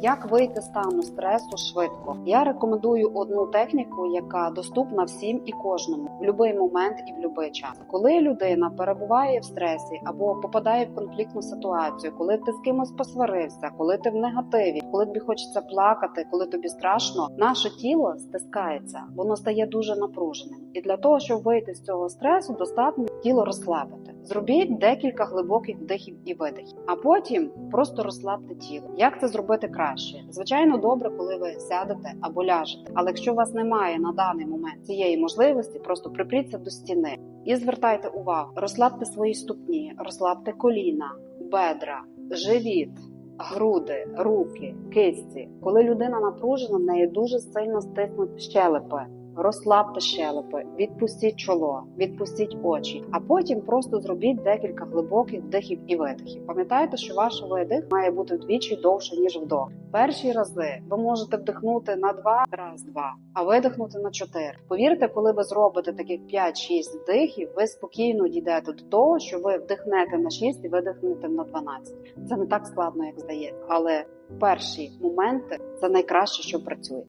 Як вийти з стану стресу швидко? Я рекомендую одну техніку, яка доступна всім і кожному в будь-який момент і в будь-який час. Коли людина перебуває в стресі або попадає в конфліктну ситуацію, коли ти з кимось посварився, коли ти в негативі, коли тобі хочеться плакати, коли тобі страшно, наше тіло стискається, воно стає дуже напруженим. І для того, щоб вийти з цього стресу, достатньо тіло розслабити. Зробіть декілька глибоких вдихів і видихів, а потім просто розслабте тіло. Як це зробити краще? Звичайно, добре, коли ви сядете або ляжете. Але якщо у вас немає на даний момент цієї можливості, просто припріться до стіни і звертайте увагу, розслабте свої ступні, розслабте коліна, бедра, живіт. Груди, руки, кисті. Коли людина напружена, в неї дуже сильно стиснуть щелепи. Розслабте щелепи, відпустіть чоло, відпустіть очі, а потім просто зробіть декілька глибоких вдихів і видихів. Пам'ятайте, що ваш видих має бути вдвічі довше ніж вдох. Перші рази ви можете вдихнути на два, раз, два, а видихнути на чотири. Повірте, коли ви зробите таких 5-6 вдихів, ви спокійно дійдете до того, що ви вдихнете на 6 і видихнете на 12. Це не так складно, як здається, але перші моменти це найкраще, що працює.